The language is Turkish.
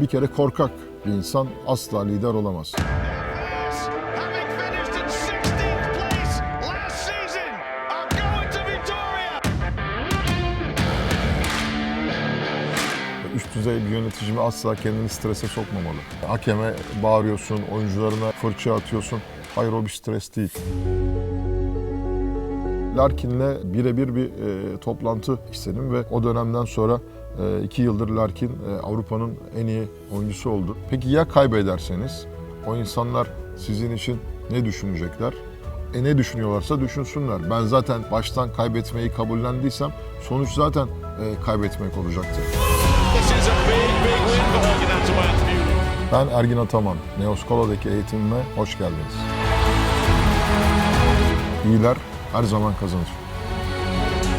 Bir kere korkak bir insan asla lider olamaz. having finished in 16th place last season, are going to Victoria. Üst düzey bir yönetici mi asla kendini strese sokmamalı. Hakeme bağırıyorsun, oyuncularına fırça atıyorsun. Hayır o bir stres değil. Larkin'le birebir bir e, toplantı istedim ve o dönemden sonra e, iki yıldır Larkin e, Avrupa'nın en iyi oyuncusu oldu. Peki ya kaybederseniz? O insanlar sizin için ne düşünecekler? E ne düşünüyorlarsa düşünsünler. Ben zaten baştan kaybetmeyi kabullendiysem sonuç zaten e, kaybetmek Antonelli. Ben Ergin Ataman. Neoskola'daki eğitimime hoş geldiniz. İyiler her zaman kazanır.